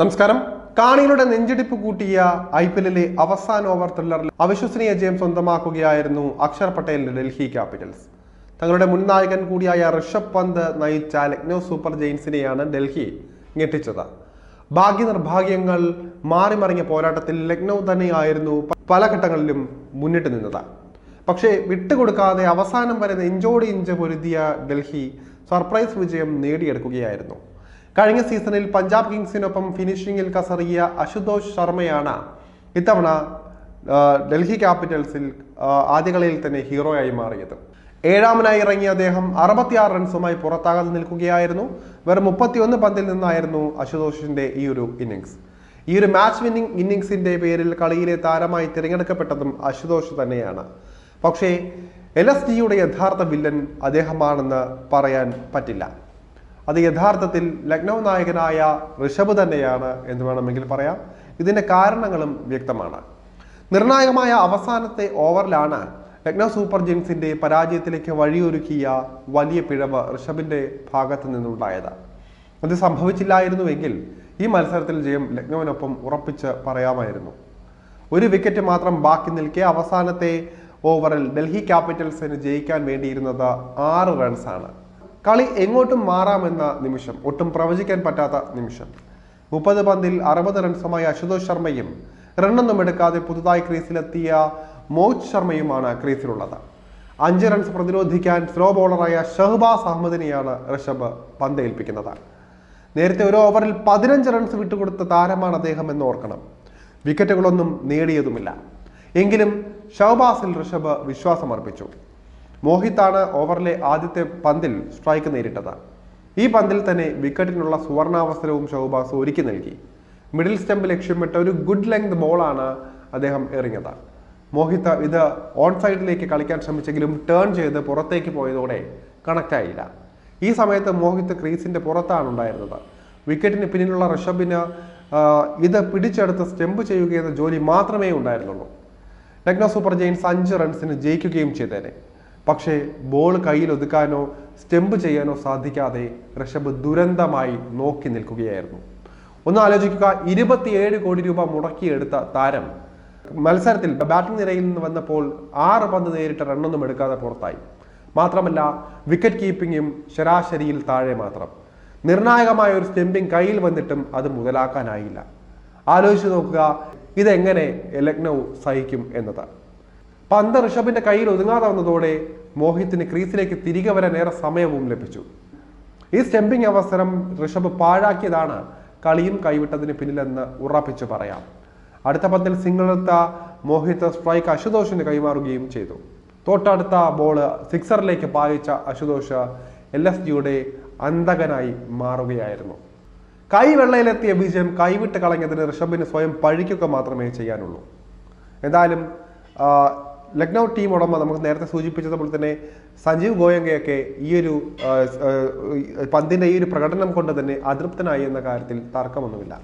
നമസ്കാരം. കാണികളുടെ നെഞ്ചിടിപ്പ് കൂട്ടിയ ഐ പി എല്ലിലെ അവസാന ഓവർ ത്രില്ലറിൽ അവിശ്വസനീയ ജയം സ്വന്തമാക്കുകയായിരുന്നു അക്ഷർ പട്ടേലിന്റെ ഡൽഹി ക്യാപിറ്റൽസ്. തങ്ങളുടെ മുൻ നായകൻ കൂടിയായ ഋഷഭ് പന്ത് നയിച്ച ലക്നൗ സൂപ്പർ ജെയിൻസിനെയാണ് ഡൽഹി ഞെട്ടിച്ചത്. ഭാഗ്യ നിർഭാഗ്യങ്ങൾ മാറിമറിഞ്ഞ പോരാട്ടത്തിൽ ലക്നൗ തന്നെയായിരുന്നു പല ഘട്ടങ്ങളിലും മുന്നിട്ട് നിന്നത്. പക്ഷേ വിട്ടുകൊടുക്കാതെ അവസാനം വരെ നെഞ്ചോട് ഇഞ്ച് പൊരുതിയ ഡൽഹി സർപ്രൈസ് വിജയം നേടിയെടുക്കുകയായിരുന്നു. കഴിഞ്ഞ സീസണിൽ പഞ്ചാബ് കിങ്സിനൊപ്പം ഫിനിഷിംഗിൽ കസറിയ അശുതോഷ് ശർമ്മയാണ് ഇത്തവണ ഡൽഹി ക്യാപിറ്റൽസിൽ ആദ്യകളിയിൽ ആദ്യ കളിയിൽ തന്നെ ഹീറോയായി മാറിയത്. ഏഴാമനായി ഇറങ്ങിയ അദ്ദേഹം അറുപത്തിയാറ് റൺസുമായി പുറത്താകാതെ നിൽക്കുകയായിരുന്നു. വെറും മുപ്പത്തിയൊന്ന് പന്തിൽ നിന്നായിരുന്നു അശുതോഷിന്റെ ഈ ഒരു ഇന്നിങ്സ് ഈ ഒരു മാച്ച് വിന്നിംഗ് ഇന്നിങ്സിന്റെ പേരിൽ കളിയിലെ താരമായി തിരഞ്ഞെടുക്കപ്പെട്ടതും അശുതോഷ് തന്നെയാണ്. പക്ഷേ എൽ എസ് ജിയുടെ യഥാർത്ഥ വില്ലൻ അദ്ദേഹമാണെന്ന് പറയാൻ പറ്റില്ല. അത് യഥാർത്ഥത്തിൽ ലക്നൗ നായകനായ ഋഷഭ് തന്നെയാണ് എന്ന് വേണമെങ്കിൽ പറയാം. ഇതിന്റെ കാരണങ്ങളും വ്യക്തമാണ്. നിർണായകമായ അവസാനത്തെ ഓവറിലാണ് ലക്നൗ സൂപ്പർ ജെയിൻസിന്റെ പരാജയത്തിലേക്ക് വഴിയൊരുക്കിയ വലിയ പിഴവ് ഋഷഭിന്റെ ഭാഗത്ത് നിന്നുണ്ടായത്. അത് സംഭവിച്ചില്ലായിരുന്നുവെങ്കിൽ ഈ മത്സരത്തിൽ ജയം ലക്നൌവിനൊപ്പം ഉറപ്പിച്ച് പറയാമായിരുന്നു. ഒരു വിക്കറ്റ് മാത്രം ബാക്കി നിൽക്കെ അവസാനത്തെ ഓവറിൽ ഡൽഹി ക്യാപിറ്റൽസിന് ജയിക്കാൻ വേണ്ടിയിരുന്നത് ആറ് റൺസാണ്. കളി എങ്ങോട്ടും മാറാമെന്ന നിമിഷം ഒട്ടും പ്രവചിക്കാൻ പറ്റാത്ത നിമിഷം. മുപ്പത് പന്തിൽ അറുപത് റൺസുമായി അശുതോഷ് ശർമ്മയും റണ്ണൊന്നും എടുക്കാതെ പുതുതായി ക്രീസിലെത്തിയ മോഹിത് ശർമ്മയുമാണ് ക്രീസിലുള്ളത്. അഞ്ച് റൺസ് പ്രതിരോധിക്കാൻ സ്ലോ ബോളറായ ഷഹബാസ് അഹമ്മദിനെയാണ് ഋഷഭ് പന്തേൽപ്പിക്കുന്നത്. നേരത്തെ ഒരു ഓവറിൽ പതിനഞ്ച് റൺസ് വിട്ടുകൊടുത്ത താരമാണ് അദ്ദേഹം എന്ന് ഓർക്കണം. വിക്കറ്റുകളൊന്നും നേടിയതുമില്ല. എങ്കിലും ഷഹബാസിൽ ഋഷഭ് വിശ്വാസമർപ്പിച്ചു. മോഹിത്താണ് ഓവറിലെ ആദ്യത്തെ പന്തിൽ സ്ട്രൈക്ക് നേരിട്ടത്. ഈ പന്തിൽ തന്നെ വിക്കറ്റിനുള്ള സുവർണാവസരവും ഷഹബാസ് ഒരുക്കി നൽകി. മിഡിൽ സ്റ്റംപ് ലക്ഷ്യമിട്ട ഒരു ഗുഡ് ലെങ്ത് ബോളാണ് അദ്ദേഹം എറിഞ്ഞത്. മോഹിത്ത ഇത് ഓൺ സൈഡിലേക്ക് കളിക്കാൻ ശ്രമിച്ചെങ്കിലും ടേൺ ചെയ്ത് പുറത്തേക്ക് പോയതോടെ കണക്റ്റായില്ല ഈ സമയത്ത് മോഹിത്ത് ക്രീസിന്റെ പുറത്താണ് ഉണ്ടായിരുന്നത്. വിക്കറ്റിന് പിന്നിലുള്ള ഋഷഭിന് ഇത് പിടിച്ചെടുത്ത് സ്റ്റെമ്പ് ചെയ്യുകയെന്ന ജോലി മാത്രമേ ഉണ്ടായിരുന്നുള്ളൂ. ലക്നോ സൂപ്പർ ജെയിൻസ് അഞ്ച് റൺസിന് ജയിക്കുകയും ചെയ്തേനെ. പക്ഷേ ബോൾ കയ്യിൽ ഒതുക്കാനോ സ്റ്റെമ്പ് ചെയ്യാനോ സാധിക്കാതെ ഋഷഭ് ദുരന്തമായി നോക്കി നിൽക്കുകയായിരുന്നു. ഒന്ന് ആലോചിക്കുക ഇരുപത്തിയേഴ് കോടി രൂപ മുടക്കിയെടുത്ത താരം. മത്സരത്തിൽ ബാറ്റിംഗ് നിരയിൽ നിന്ന് വന്നപ്പോൾ ആറ് പന്ത് നേരിട്ട് റണ്ണൊന്നും എടുക്കാതെ പുറത്തായി. മാത്രമല്ല വിക്കറ്റ് കീപ്പിങ്ങും ശരാശരിയിൽ താഴെ മാത്രം. നിർണായകമായ ഒരു സ്റ്റെമ്പിംഗ് കയ്യിൽ വന്നിട്ടും അത് മുതലാക്കാനായില്ല. ആലോചിച്ച് നോക്കുക ഇതെങ്ങനെ ലക്നൗ സഹിക്കും എന്നത്. പന്ത് ഋഷഭിന്റെ കയ്യിൽ ഒതുങ്ങാതെ വന്നതോടെ മോഹിത്തിന് ക്രീസിലേക്ക് തിരികെ വരാൻ ഏറെ സമയവും ലഭിച്ചു. ഈ സ്റ്റെമ്പിംഗ് അവസരം ഋഷഭ് പാഴാക്കിയതാണ് കളിയും കൈവിട്ടതിന് പിന്നിലെന്ന് ഉറപ്പിച്ചു പറയാം. അടുത്ത പന്തിൽ സിംഗിളെടുത്ത മോഹിത് സ്ട്രൈക്ക് അശുതോഷിന് കൈമാറുകയും ചെയ്തു. തൊട്ടടുത്ത ബോൾ സിക്സറിലേക്ക് പായിച്ച അശുതോഷ് എൽ എസ് ജിയുടെ അന്തകനായി മാറുകയായിരുന്നു. കൈവെള്ളയിലെത്തിയ വിജയം കൈവിട്ട് കളഞ്ഞതിന് ഋഷഭിന് സ്വയം പഴിക്കുക മാത്രമേ ചെയ്യാനുള്ളൂ. എന്തായാലും ലക്നൗ ടീം ഉടമ നമുക്ക് നേരത്തെ സൂചിപ്പിച്ചതുപോലെ തന്നെ സഞ്ജീവ് ഗോയങ്കയൊക്കെ ഈ ഒരു പന്തിന്റെ ഈ ഒരു പ്രകടനം കൊണ്ട് തന്നെ അതൃപ്തനായി എന്ന കാര്യത്തിൽ തർക്കമൊന്നുമില്ല.